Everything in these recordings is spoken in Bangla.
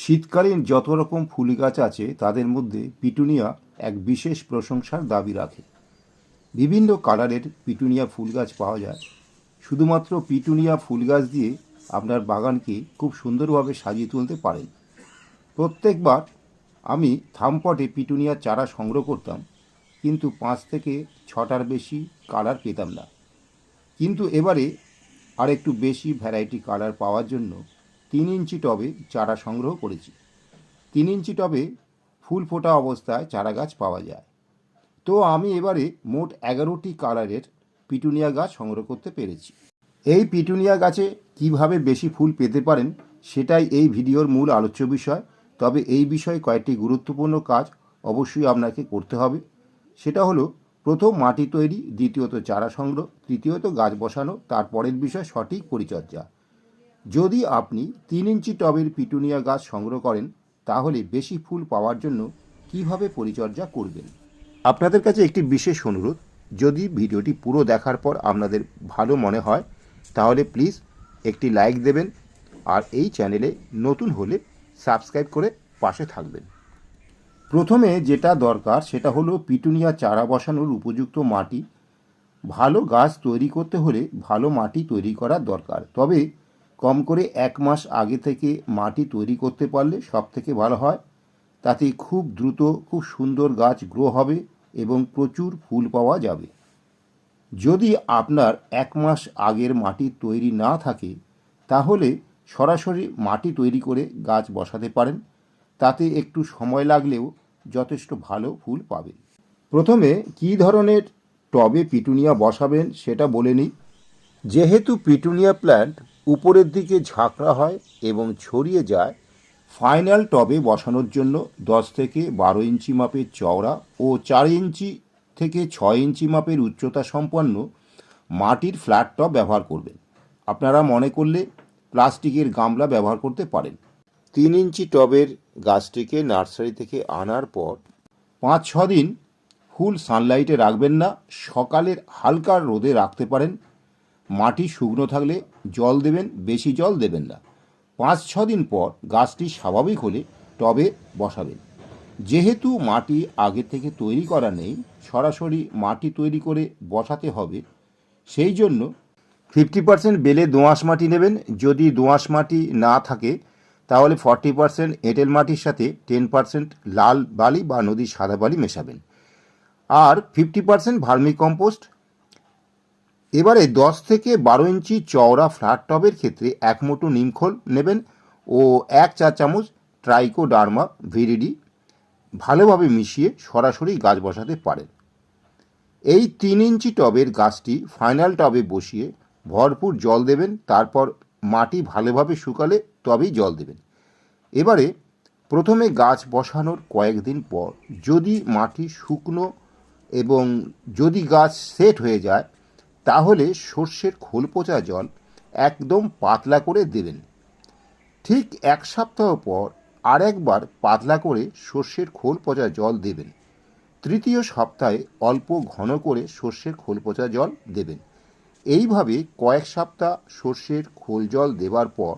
শীতকালীন যত রকম ফুল গাছ আছে, তাদের মধ্যে পিটুনিয়া এক বিশেষ প্রশংসার দাবি রাখে। বিভিন্ন কালারের পিটুনিয়া ফুল গাছ পাওয়া যায়। শুধুমাত্র পিটুনিয়া ফুল গাছ দিয়ে আপনার বাগানকে খুব সুন্দরভাবে সাজিয়ে তুলতে পারেন। প্রত্যেকবার আমি থামপটে পিটুনিয়ার চারা সংগ্রহ করতাম, কিন্তু পাঁচ থেকে ছটার বেশি কালার পেতাম না। কিন্তু এবারে আর একটু বেশি ভ্যারাইটি কালার পাওয়ার জন্য তিন ইঞ্চি টবে চারা সংগ্রহ করেছি। তিন ইঞ্চি টবে ফুল ফোটা অবস্থায় চারা গাছ পাওয়া যায়। তো আমি এবারে মোট এগারোটি কালারের পিটুনিয়া গাছ সংগ্রহ করতে পেরেছি। এই পিটুনিয়া গাছে কীভাবে বেশি ফুল পেতে পারেন সেটাই এই ভিডিওর মূল আলোচ্য বিষয়। তবে এই বিষয়ে কয়েকটি গুরুত্বপূর্ণ কাজ অবশ্যই আপনাকে করতে হবে। সেটা হলো, প্রথম মাটি তৈরি, দ্বিতীয়ত চারা সংগ্রহ, তৃতীয়ত গাছ বসানো তারপরের বিষয় সঠিক পরিচর্যা। যদি আপনি তিন ইঞ্চি টবের পিটুনিয়া গাছ সংগ্রহ করেন, তাহলে বেশি ফুল পাওয়ার জন্য কীভাবে পরিচর্যা করবেন? আপনাদের কাছে একটি বিশেষ অনুরোধ, যদি ভিডিওটি পুরো দেখার পর আপনাদের ভালো মনে হয়, তাহলে প্লিজ একটি লাইক দেবেন আর এই চ্যানেলে নতুন হলে সাবস্ক্রাইব করে পাশে থাকবেন। প্রথমে যেটা দরকার সেটা হলো পিটুনিয়া চারা বসানোর উপযুক্ত মাটি। ভালো গাছ তৈরি করতে হলে ভালো মাটি তৈরি করা দরকার। তবে কম করে এক মাস আগে থেকে মাটি তৈরি করতে পারলে সব থেকে ভালো হয়। তাতে খুব দ্রুত, খুব সুন্দর গাছ গ্রো হবে এবং প্রচুর ফুল পাওয়া যাবে। যদি আপনার এক মাস আগের মাটি তৈরি না থাকে, তাহলে সরাসরি মাটি তৈরি করে গাছ বসাতে পারেন। তাতে একটু সময় লাগলেও যথেষ্ট ভালো ফুল পাবে। প্রথমে কী ধরনের টবে পিটুনিয়া বসাবেন সেটা বলে নিই। যেহেতু পিটুনিয়া প্ল্যান্ট উপরের দিকে ঝাঁকড়া হয় এবং ছড়িয়ে যায় ফাইনাল টবে বসানোর জন্য দশ থেকে বারো ইঞ্চি মাপের চওড়া ও চার ইঞ্চি থেকে ছয় ইঞ্চি মাপের উচ্চতা সম্পন্ন মাটির ফ্ল্যাট টব ব্যবহার করবেন। আপনারা মনে করলে প্লাস্টিকের গামলা ব্যবহার করতে পারেন। তিন ইঞ্চি টবের গাছটিকে নার্সারি থেকে আনার পর পাঁচ ছ দিন ফুল সানলাইটে রাখবেন না, সকালের হালকা রোদে রাখতে পারেন মাটি শুকনো থাকলে জল দেবেন, বেশি জল দেবেন না। পাঁচ, ছ দিন পর গাছটি স্বাভাবিক হলে টবে বসাবেন। যেহেতু মাটি আগে থেকে তৈরি করা নেই, সরাসরি মাটি তৈরি করে বসাতে হবে। সেই জন্য ফিফটি পার্সেন্ট বেলে দোঁয়াশ মাটি নেবেন। যদি দোঁয়াশ মাটি না থাকে, তাহলে ফর্টি পার্সেন্ট এঁটেল মাটির সাথে টেন পার্সেন্ট লাল বালি বা নদীর সাদা বালি মেশাবেন। আর ফিফটি পার্সেন্ট ভার্মি কম্পোস্ট এবারে দশ থেকে বারো ইঞ্চি চওড়া ফ্ল্যাট টবের ক্ষেত্রে এক মুঠো নিমখোল নেবেন ও এক চা চামচ ট্রাইকোডার্মা ভিরিডি ভালোভাবে মিশিয়ে সরাসরি গাছ বসাতে পারেন। এই তিন ইঞ্চি টবের গাছটি ফাইনাল টবে বসিয়ে ভরপুর জল দেবেন, তারপর মাটি ভালোভাবে শুকালে তবেই জল দেবেন। এবারে প্রথমে গাছ বসানোর কয়েকদিন পর যদি মাটি শুকনো এবং যদি গাছ সেট হয়ে যায় তাহলে সর্ষের খোল পচা জল একদম পাতলা করে দেবেন। ঠিক এক সপ্তাহ পর আরেকবার পাতলা করে সর্ষের খোল পচা জল দেবেন। তৃতীয় সপ্তাহে অল্প ঘন করে সর্ষের খোল পচা জল দেবেন। এইভাবে কয়েক সপ্তাহ সর্ষের খোল জল দেওয়ার পর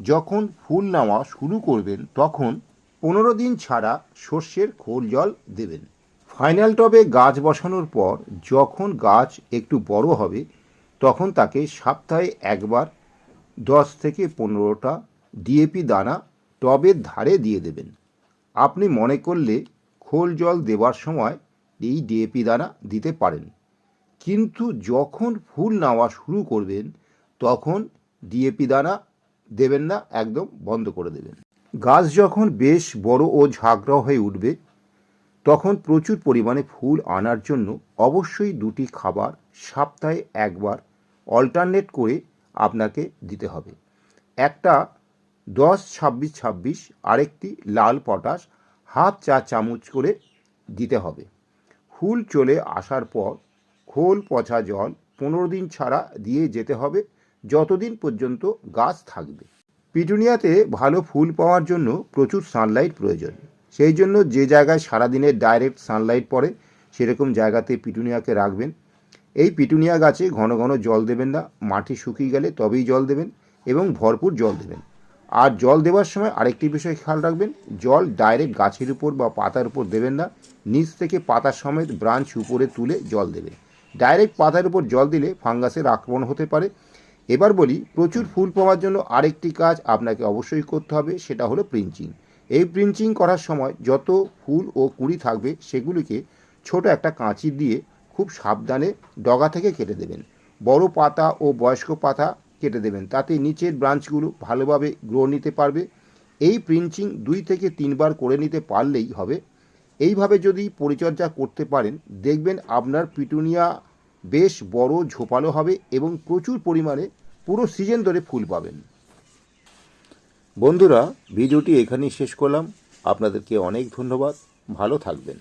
যখন ফুল নেওয়া শুরু করবেন, তখন পনেরো দিন ছাড়া সর্ষের খোল জল দেবেন। ফাইনাল টবে গাছ বসানোর পর যখন গাছ একটু বড় হবে, তখন তাকে সপ্তাহে একবার দশ থেকে পনেরোটা ডিএপি দানা টবের ধারে দিয়ে দেবেন। আপনি মনে করলে খোল জল দেওয়ার সময় এই ডিএপি দানা দিতে পারেন। কিন্তু যখন ফুল নেওয়া শুরু করবেন, তখন ডিএপি দানা দেবেন না, একদম বন্ধ করে দেবেন। গাছ যখন বেশ বড় ও ঝাঁকড়া হয়ে উঠবে তখন প্রচুর পরিমাণে ফুল আনার জন্য অবশ্যই দুটি খাবার সপ্তাহে একবার অল্টারনেট করে আপনাকে দিতে হবে। একটা দশ ছাব্বিশ ছাব্বিশ, আরেকটি লাল পটাশ হাফ চা চামচ করে দিতে হবে। ফুল চলে আসার পর খোল, পচা জল পনেরো দিন ছাড়া দিয়ে যেতে হবে যতদিন পর্যন্ত গাছ থাকবে। পিটুনিয়াতে ভালো ফুল পাওয়ার জন্য প্রচুর সানলাইট প্রয়োজন। সেই জন্য যে জায়গায় সারাদিনের ডাইরেক্ট সানলাইট পড়ে, সেরকম জায়গাতে পিটুনিয়াকে রাখবেন। এই পিটুনিয়া গাছে ঘন ঘন জল দেবেন না, মাটি শুকিয়ে গেলে তবেই জল দেবেন এবং ভরপুর জল দেবেন। আর জল দেওয়ার সময় আরেকটি বিষয় খেয়াল রাখবেন, জল ডাইরেক্ট গাছের উপর বা পাতার উপর দেবেন না, নিচ থেকে পাতা সমেত ব্রাঞ্চ উপরে তুলে জল দেবেন। ডাইরেক্ট পাতার উপর জল দিলে ফাঙ্গাসের আক্রমণ হতে পারে। এবার বলি, প্রচুর ফুল পাওয়ার জন্য আরেকটি কাজ আপনাকে অবশ্যই করতে হবে, সেটা হলো প্রিঞ্চিং এই প্রিঞ্চিং করার সময় যত ফুল ও কুঁড়ি থাকবে, সেগুলিকে ছোট একটা কাঁচি দিয়ে খুব সাবধানে ডগা থেকে কেটে দেবেন। বড় পাতা ও বয়স্ক পাতা কেটে দেবেন। তাতে নিচের ব্রাঞ্চগুলো ভালোভাবে গ্রো নিতে পারবে। এই প্রিন্টিং দুই থেকে তিনবার করে নিতে পারলেই হবে। এইভাবে যদি পরিচর্যা করতে পারেন, দেখবেন আপনার পিটুনিয়া বেশ বড় ঝোপালো হবে এবং প্রচুর পরিমাণে পুরো সিজন ধরে ফুল পাবেন। বন্ধুরা ভিডিওটি এখানেই শেষ করলাম। আপনাদেরকে অনেক ধন্যবাদ। ভালো থাকবেন।